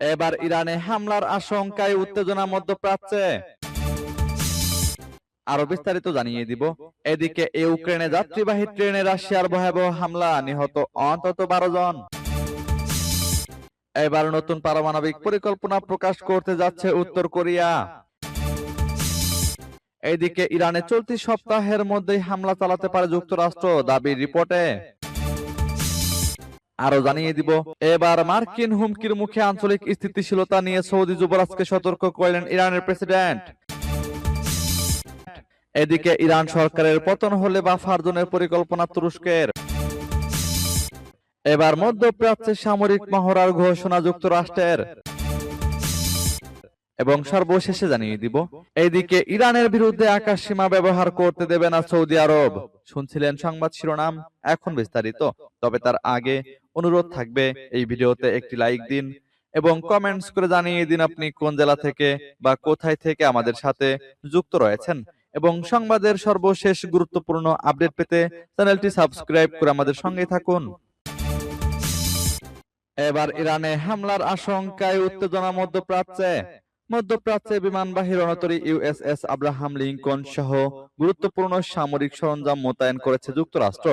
এবার ইরানে হামলার আশঙ্কায় উত্তেজনা মধ্যপ্রাচ্যে। আরও বিস্তারিত জানিয়ে দিব। এদিকে ইউক্রেনে যাত্রীবাহী ট্রেনে রাশিয়ার ভয়াবহ হামলা, নিহত অন্তত বারো জন। এবার নতুন পারমাণবিক পরিকল্পনা প্রকাশ করতে যাচ্ছে উত্তর কোরিয়া। এদিকে ইরানে চলতি সপ্তাহের মধ্যেই হামলা চালাতে পারে যুক্তরাষ্ট্র, দাবি রিপোর্টে। আরও জানিয়ে দিব, এবার মার্কিন হুমকির মুখে আঞ্চলিক স্থিতিশীলতা নিয়ে সৌদি যুবরাজকে সতর্ক করলেন ইরানের প্রেসিডেন্ট। এদিকে ইরান সরকারের পতন হলে বা ফারজনের পরিকল্পনা তুরস্কের। এবার মধ্যপ্রাচ্যে সামরিক মহড়ার ঘোষণা যুক্তরাষ্ট্রের। এবং সর্বশেষে জানিয়ে দিব, এইদিকে ইরানের বিরুদ্ধে আকাশ সীমা ব্যবহার করতে দেবে না সৌদি আরব। শুনছিলেন সংবাদ শিরোনাম, এখন বিস্তারিত। তবে তার আগে অনুরোধ থাকবে এই ভিডিওতে একটি লাইক দিন এবং কমেন্টস করে জানিয়ে দিন আপনি কোন জেলা থেকে বা কোথায় থেকে আমাদের সাথে যুক্ত রয়েছেন। এবং সংবাদের সর্বশেষ গুরুত্বপূর্ণ আপডেট পেতে চ্যানেলটি সাবস্ক্রাইব করে আমাদের সঙ্গে থাকুন। এবার ইরানে হামলার আশঙ্কায় উত্তেজনা মধ্যপ্রাচ্যে। মধ্যপ্রাচ্যে বিমানবাহী রণতরী ইউএসএস আব্রাহাম লিঙ্কন সহ গুরুত্বপূর্ণ সামরিক সরঞ্জাম মোতায়েন করেছে যুক্তরাষ্ট্র।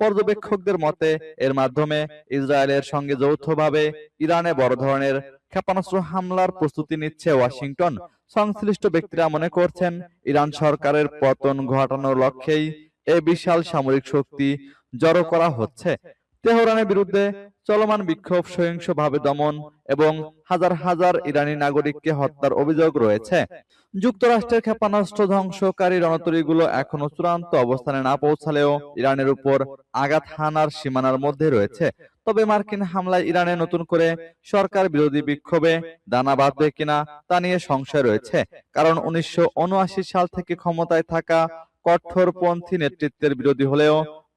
পর্যবেক্ষকদের মতে, এর মাধ্যমে ইসরায়েলের সঙ্গে যৌথভাবে ইরানে বড় ধরনের ক্ষেপণাস্ত্র হামলার প্রস্তুতি নিচ্ছে ওয়াশিংটন। সংশ্লিষ্ট ব্যক্তিরা মনে করছেন, ইরান সরকারের পতন ঘটানোর লক্ষ্যেই এ বিশাল সামরিক শক্তি জড়ো করা হচ্ছে। তেহরানের বিরুদ্ধে চলমান বিক্ষোভ সহিংসভাবে দমন এবং হাজার হাজার ইরানি নাগরিককে হত্যার অভিযোগ রয়েছে। যুক্তরাষ্ট্রের ক্ষেপণাস্ত্র ধ্বংসকারী রণতরীগুলো এখনও চূড়ান্ত অবস্থানে না পৌঁছালেও ইরানের উপর আঘাত হানার সীমানার মধ্যে রয়েছে। তবে মার্কিন হামলায় ইরানে নতুন করে সরকার বিরোধী বিক্ষোভে দানা বাঁধবে কিনা তা নিয়ে সংশয় রয়েছে। কারণ উনিশশো উনআশি সাল থেকে ক্ষমতায় থাকা কঠোরপন্থী নেতৃত্বের বিরোধী হলেও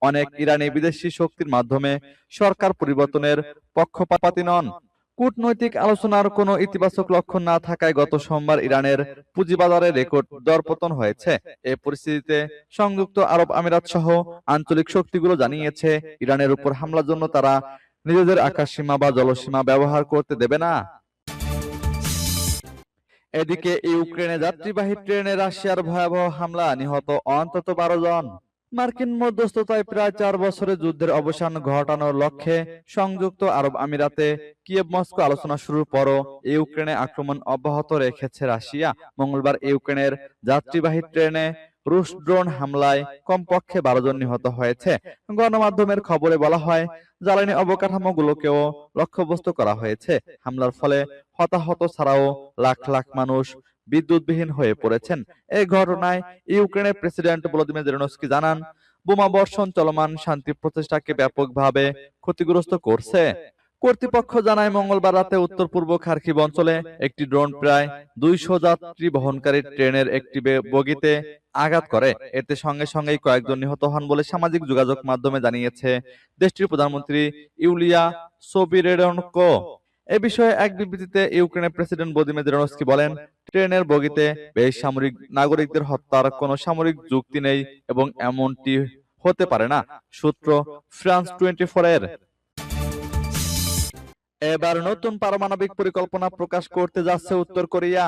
অনেক ইরানি বিদেশি শক্তির মাধ্যমে সরকার পরিবর্তনের পক্ষপাতী নন। কূটনৈতিক আলোচনার কোনো ইতিবাচক লক্ষণ না থাকায় গত সোমবার ইরানের পুঁজিবাজারে রেকর্ড দরপতন হয়েছে। এ পরিস্থিতিতে সংযুক্ত আরব আমিরাত সহ আঞ্চলিক শক্তিগুলো জানিয়েছে, ইরানের উপর হামলার জন্য তারা নিজেদের আকাশসীমা বা জলসীমা ব্যবহার করতে দেবে না। এদিকে ইউক্রেনে যাত্রীবাহী ট্রেনে রাশিয়ার ভয়াবহ হামলা, নিহত অন্তত বারো জন। মার্কিন মধ্যস্থতায় প্রায় চার বছরের যুদ্ধের অবসান ঘটানোর লক্ষ্যে সংযুক্ত আরব আমিরাতে কিয়েভ মস্কো আলোচনা শুরুর পরও ইউক্রেনে আক্রমণ অব্যাহত রেখেছে রাশিয়া। মঙ্গলবার ইউক্রেনের যাত্রীবাহী ট্রেনে রুশ ড্রোন হামলায় কমপক্ষে বারো জন নিহত হয়েছে। গণমাধ্যমের খবরে বলা হয়, জ্বালানি অবকাঠামোগুলোকেও লক্ষ্যবস্তু করা হয়েছে। হামলার ফলে হতাহত ছাড়াও লাখ লাখ মানুষ বিদ্যুৎবিহীন হয়ে পড়েছেন। এই ঘটনায় ইউক্রেনের প্রেসিডেন্ট ভলোদিমির জেলেনস্কি জানান বোমা বর্ষণ চলমান শান্তি প্রচেষ্টাকে ব্যাপকভাবে ক্ষতিগ্রস্ত করছে। কর্তৃপক্ষ জানায় মঙ্গলবার রাতে উত্তর পূর্ব খার্কিব অঞ্চলে একটি ড্রোন প্রায় দুইশো যাত্রী বহনকারী ট্রেনের একটি বগিতে আঘাত করে। এতে সঙ্গে সঙ্গেই কয়েকজন নিহত হন বলে সামাজিক যোগাযোগ মাধ্যমে জানিয়েছে দেশটির প্রধানমন্ত্রী ইউলিয়া সোবিরেডনকো। এ বিষয়ে এক বিবৃতিতে ইউক্রেনের প্রেসিডেন্ট ভলোদিমির জেলেনস্কি বলেন ট্রেনের বগিতে বেসামরিক নাগরিকদের হত্যার কোন সামরিক যুক্তি নেই এবং এমনটি হতে পারে না। সূত্র ফ্রান্স টোয়েন্টি ফোর এর। এবার নতুন পারমাণবিক পরিকল্পনা প্রকাশ করতে যাচ্ছে উত্তর কোরিয়া।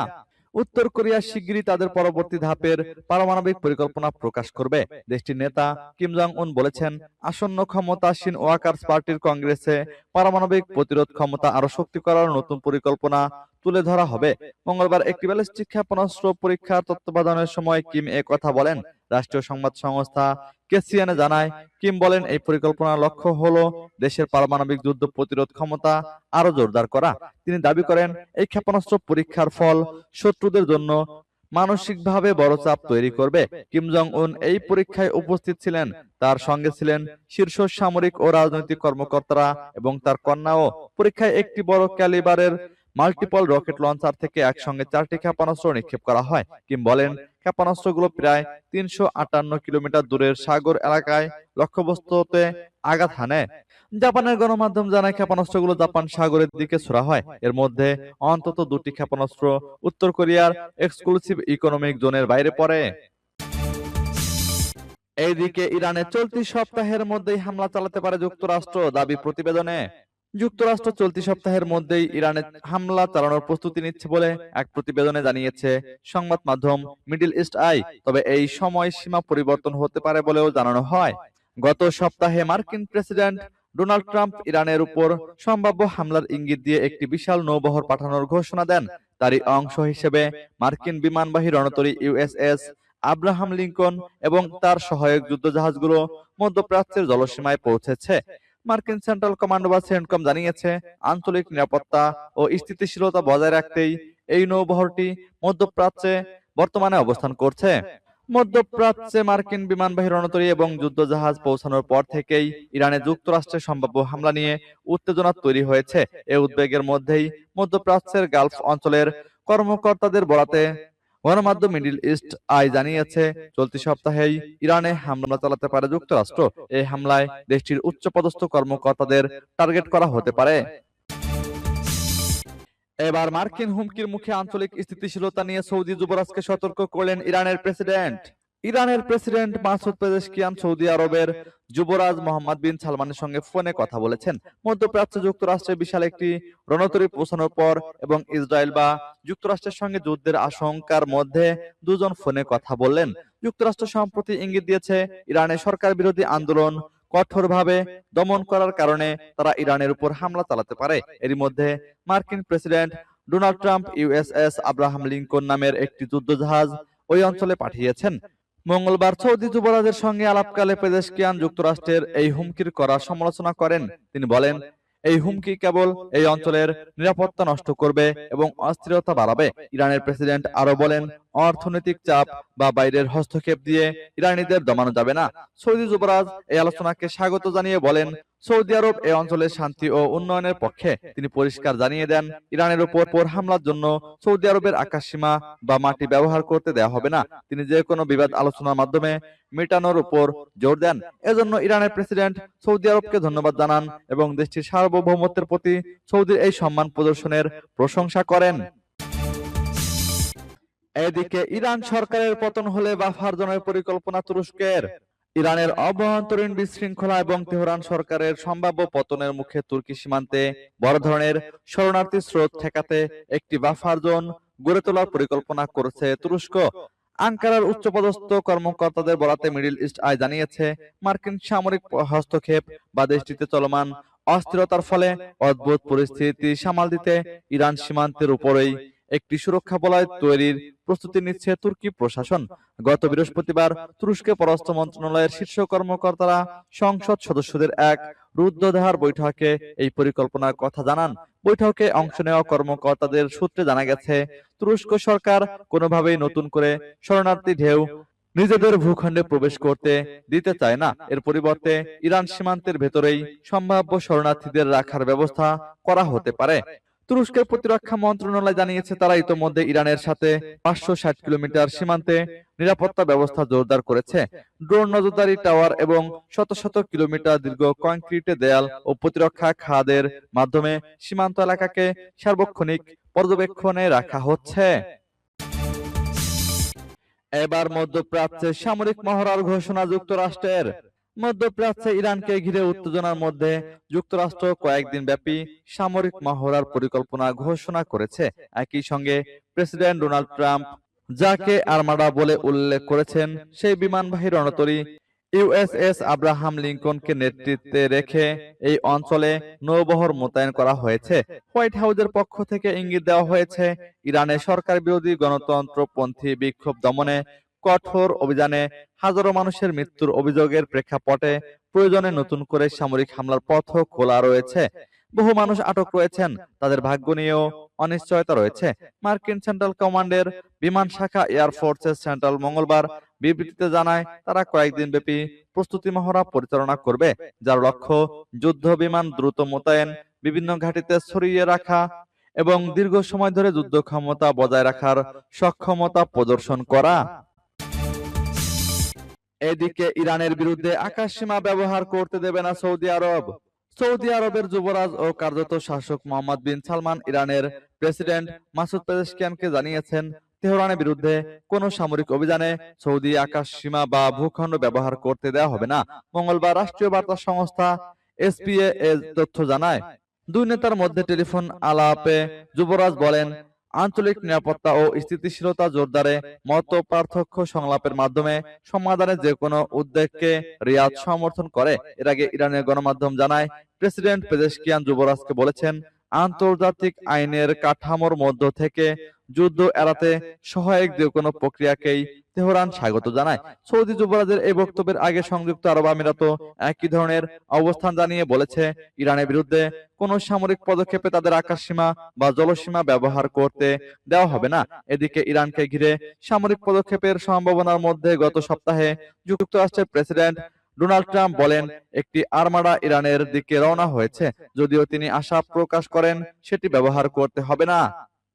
উত্তর কোরিয়া শিগগিরই তাদের পরবর্তী ধাপের পারমাণবিক পরিকল্পনা প্রকাশ করবে। দেশটির নেতা কিম জং উন বলেছেন, আসন্ন ক্ষমতাসীন ওয়াকার্স পার্টির কংগ্রেসে পারমাণবিক প্রতিরোধ ক্ষমতা আরও শক্তি করার নতুন পরিকল্পনা তুলে ধরা হবে। মঙ্গলবার একটি ব্যালিস্টিক ক্ষেপণাস্ত্র পরীক্ষার তত্ত্বাবধানের সময় কিম এ কথা বলেন। রাষ্ট্রীয় সংবাদ সংস্থা কেসিএনে জানায়, কিম বলেন, এই পরিকল্পনার লক্ষ্য হলো দেশের পারমাণবিক যুদ্ধ প্রতিরোধ ক্ষমতা আরও জোরদার করা। তিনি দাবি করেন, এই ক্ষেপণাস্ত্র পরীক্ষার ফল শত্রুদের জন্য মানসিকভাবে বড় চাপ তৈরি করবে। কিম জং উন এই পরীক্ষায় উপস্থিত ছিলেন। তার সঙ্গে ছিলেন শীর্ষ সামরিক ও রাজনৈতিক কর্মকর্তারা এবং তার কন্যাও। পরীক্ষায় একটি বড় ক্যালিবারের মাল্টিপল রকেট লঞ্চার থেকে একসঙ্গে চারটি ক্ষেপণাস্ত্র নিক্ষেপ করা হয়। কিম বলেন ক্ষেপণাস্ত্রগুলো প্রায় তিনশো আটান্ন কিলোমিটার দূরের সাগর এলাকায় লক্ষ্যবস্তুতে আঘাত হানে। জাপানের গণমাধ্যম জানায় ক্ষেপণাস্ত্রগুলো জাপান সাগরের দিকে ছোড়া হয়। এর মধ্যে অন্তত দুটি ক্ষেপণাস্ত্র উত্তর কোরিয়ার এক্সক্লুসিভ ইকোনমিক জোনের বাইরে পড়ে। এইদিকে ইরানে চলতি সপ্তাহের মধ্যেই হামলা চালাতে পারে যুক্তরাষ্ট্র দাবি প্রতিবেদনে। যুক্তরাষ্ট্র চলতি সপ্তাহের মধ্যেই ইরানে হামলা চালানোর প্রস্তুতি নিচ্ছে বলে এক প্রতিবেদনে জানিয়েছে সংবাদ মাধ্যম মিডল ইস্ট আই। তবে এই সময় সীমা পরিবর্তন হতে পারে বলেও জানানো হয়। গত সপ্তাহে মার্কিন প্রেসিডেন্ট ডোনাল্ড ট্রাম্প ইরানের উপর সম্ভাব্য হামলার ইঙ্গিত দিয়ে একটি বিশাল নৌবহর পাঠানোর ঘোষণা দেন। তারই অংশ হিসেবে মার্কিন বিমানবাহী রণতরী ইউএসএস আব্রাহাম লিঙ্কন এবং তার সহায়ক যুদ্ধজাহাজগুলো মধ্যপ্রাচ্যের জলসীমায় পৌঁছেছে। মার্কিন সেন্ট্রাল কমান্ড বা সেন্টকম জানিয়েছে, আঞ্চলিক নিরাপত্তা ও স্থিতিশীলতা বজায় রাখতেই এই নৌবহরটি মধ্যপ্রাচ্যে বর্তমানে অবস্থান করছে। মধ্যপ্রাচ্যে মার্কিন বিমানবাহী রণতরী এবং যুদ্ধজাহাজ পৌঁছানোর পর থেকেই ইরানে যুক্তরাষ্ট্রের সম্ভাব্য হামলা নিয়ে উত্তেজনা তৈরি হয়েছে। এ উদ্বেগের মধ্যেই মধ্যপ্রাচ্যের গালফ অঞ্চলের কর্মকর্তাদের বরাতে গণমাধ্যম মিডিল ইস্ট আই জানিয়েছে, চলতি সপ্তাহেই ইরানে হামলা চালাতে পারে যুক্তরাষ্ট্র। এই হামলায় দেশটির উচ্চপদস্থ কর্মকর্তাদের টার্গেট করা হতে পারে। এবার মার্কিন হুমকির মুখে আঞ্চলিক স্থিতিশীলতা নিয়ে সৌদি যুবরাজকে সতর্ক করলেন ইরানের প্রেসিডেন্ট। ইরানের প্রেসিডেন্ট মাসুদ পেজেশকিয়ান সৌদি আরবের যুবরাজ মোহাম্মদ বিন সালমানের সঙ্গে ফোনে কথা বলেছেন। মধ্যপ্রাচ্য যুক্তরাষ্ট্রের বিশাল একটি রণতরী পৌঁছানোর পর এবং ইসরায়েল বা যুক্তরাষ্ট্রের সঙ্গে যুদ্ধের আশঙ্কার মধ্যে দুজন ফোনে কথা বললেন। যুক্তরাষ্ট্র সম্প্রতি ইঙ্গিত দিয়েছে ইরানের সরকার বিরোধী আন্দোলন কঠোরভাবে দমন করার কারণে তারা ইরানের উপর হামলা চালাতে পারে। এরই মধ্যে মার্কিন president Donald Trump USS Abraham Lincoln নামের একটি যুদ্ধজাহাজ ওই অঞ্চলে পাঠিয়েছেন। মঙ্গলবার সৌদি যুবরাজের সঙ্গে আলাপকালে পেদেশকিয়ান যুক্তরাষ্ট্রের এই হুমকির করা সমালোচনা করেন। তিনি বলেন এই হুমকি কেবল এই অঞ্চলের নিরাপত্তা নষ্ট করবে এবং অস্থিরতা বাড়াবে। ইরানের প্রেসিডেন্ট আরও বলেন অর্থনৈতিক চাপ বা বাইরের হস্তক্ষেপ দিয়ে ইরানিদের দমানো যাবে না। সৌদি যুবরাজ এই আলোচনাকে স্বাগত জানিয়ে বলেন সৌদি আরব এই অঞ্চলের শান্তি ও উন্নয়নের পক্ষে তিনি পরিষ্কার জানিয়ে দেন, ইরানের উপর পর হামলার জন্য সৌদি আরবের আকাশসীমা বা মাটি ব্যবহার করতে দেওয়া হবে না। তিনি যে কোনো বিবাদ আলোচনার মাধ্যমে মেটানোর উপর জোর দেন। এজন্য ইরানের প্রেসিডেন্ট সৌদি আরবকে ধন্যবাদ জানান এবং দেশটির সার্বভৌমত্বের প্রতি সৌদির এই সম্মান প্রদর্শনের প্রশংসা করেন। এদিকে ইরান সরকারের পতন হলে বাফার জনের পরিকল্পনা তুরস্কের। ইরানের অভ্যন্তরীণ বিশৃঙ্খলা এবং তেহরান সরকারের সম্ভাব্য পতনের মুখে তুর্কি সীমান্তে বড় ধরনের শরণার্থী স্রোত ঠেকাতে একটি বাফার জোন গড়ে তোলার পরিকল্পনা করেছে তুরস্ক। আঙ্কারার উচ্চপদস্থ কর্মকর্তাদের বরাতে মিডিল ইস্ট আয় জানিয়েছে, মার্কিন সামরিক হস্তক্ষেপ বা দেশটিতে চলমান অস্থিরতার ফলে অদ্ভুত পরিস্থিতি সামাল দিতে ইরান সীমান্তের উপরেই একটি সুরক্ষা বলয় তৈরির প্রস্তুতি নিচ্ছে তুর্কি প্রশাসন। গত বৃহস্পতিবার তুরস্কের পররাষ্ট্র মন্ত্রণালয়ের শীর্ষ কর্মকর্তারা সংসদ সদস্যদের এক রুদ্ধদেহার বৈঠকে এই পরিকল্পনার কথা জানান। বৈঠকে অংশ নেওয়া কর্মকর্তাদের সূত্রে জানা গেছে, তুরস্ক সরকার কোনোভাবেই নতুন করে শরণার্থী ঢেউ নিজেদের ভূখণ্ডে প্রবেশ করতে দিতে চায় না। এর পরিবর্তে ইরান সীমান্তের ভেতরেই সম্ভাব্য শরণার্থীদের রাখার ব্যবস্থা করা হতে পারে। তুরস্কের প্রতিরক্ষা মন্ত্রণালয় জানিয়েছে, তারা ইতোমধ্যে ইরানের সাথে পাঁচশো ষাট কিলোমিটার সীমান্তে নিরাপত্তা ব্যবস্থা জোরদার করেছে। ড্রোন নজরদারি টাওয়ার এবং শত শত কিলোমিটার দীর্ঘ কংক্রিটে দেয়াল ও প্রতিরক্ষা খাদের মাধ্যমে সীমান্ত এলাকাকে সার্বক্ষণিক পর্যবেক্ষণে রাখা হচ্ছে। এবার মধ্যপ্রাচ্যে সামরিক মহড়ার ঘোষণা যুক্তরাষ্ট্রের। মধ্যপ্রাচ্যে ইরানকে ঘিরে উত্তেজনার মধ্যে যুক্তরাষ্ট্র কয়েকদিন ব্যাপী সামরিক মহড়ার পরিকল্পনা ঘোষণা করেছে। একই সঙ্গে প্রেসিডেন্ট ডোনাল্ড ট্রাম্প যাকে আর্মাডা বলে উল্লেখ করেছেন সেই বিমানবাহী রণতরী ইউএসএস আব্রাহাম লিঙ্কনকে নেতৃত্বে রেখে এই অঞ্চলে নৌবহর মোতায়েন করা হয়েছে। হোয়াইট হাউসের পক্ষ থেকে ইঙ্গিত দেওয়া হয়েছে ইরানের সরকার বিরোধী গণতন্ত্রপন্থী বিক্ষোভ দমনে কঠোর অভিযানে হাজারো মানুষের মৃত্যুর অভিযোগের প্রেক্ষাপটে প্রয়োজনে নতুন করে সামরিক হামলার পথও খোলা রয়েছে। বহু মানুষ আটক রয়েছেন, তাদের ভাগ্য নিয়েও অনিশ্চয়তা রয়েছে। মার্কিন সেন্ট্রাল কমান্ডের বিমান শাখা এয়ারফোর্সের সেন্ট্রাল মঙ্গলবার বিবৃতিতে জানায়, তারা কয়েকদিন ব্যাপী প্রস্তুতি মহড়া পরিচালনা করবে, যার লক্ষ্য যুদ্ধ বিমান দ্রুত মোতায়েন, বিভিন্ন ঘাঁটিতে ছড়িয়ে রাখা এবং দীর্ঘ সময় ধরে যুদ্ধ ক্ষমতা বজায় রাখার সক্ষমতা প্রদর্শন করা। এদিকে ইরানের বিরুদ্ধে আকাশসীমা ব্যবহার করতে দেবে না সৌদি আরব। সৌদি আরবের যুবরাজ ও কার্যত শাসক মোহাম্মদ বিন সালমান ইরানের প্রেসিডেন্ট মাসুদ পেজেশকিয়ানকে জানিয়েছেন, তেহরানের বিরুদ্ধে কোন সামরিক অভিযানে সৌদি আকাশ সীমা বা ভূখণ্ড ব্যবহার করতে দেওয়া হবে না। মঙ্গলবার রাষ্ট্রীয় বার্তা সংস্থা এসপিএ তথ্য জানায়, দুই নেতার মধ্যে টেলিফোন আলাপে যুবরাজ বলেন আঞ্চলিক নিরাপত্তা ও স্থিতিশীলতা জোরদারে মত পার্থক্য সংলাপের মাধ্যমে সমাধানে যে কোনো উদ্যোগকে রিয়াদ সমর্থন করে। এর আগে ইরানের গণমাধ্যম জানায় প্রেসিডেন্ট পেজেশকিয়ান যুবরাজকে বলেছেন আন্তর্জাতিক আইনের কাঠামোর মধ্য থেকে যুদ্ধ এড়াতে সহায়ক যে কোনো প্রক্রিয়াকেই তেহরান স্বাগত জানায়। সৌদি যুবরাজের এই বক্তব্যের আগে সংযুক্ত আরব আমিরাত একই ধরনের অবস্থান জানিয়ে বলেছে ইরানের বিরুদ্ধে কোন সামরিক পদক্ষেপে তাদের আকাশসীমা বা জলসীমা ব্যবহার করতে দেওয়া হবে না। এদিকে ইরানকে ঘিরে সামরিক পদক্ষেপের সম্ভাবনার মধ্যে গত সপ্তাহে যুক্তরাষ্ট্রের প্রেসিডেন্ট ডোনাল্ড ট্রাম্প বলেন একটি আর্মাডা ইরানের দিকে রওনা হয়েছে। যদিও তিনি আশা প্রকাশ করেন সেটি ব্যবহার করতে হবে না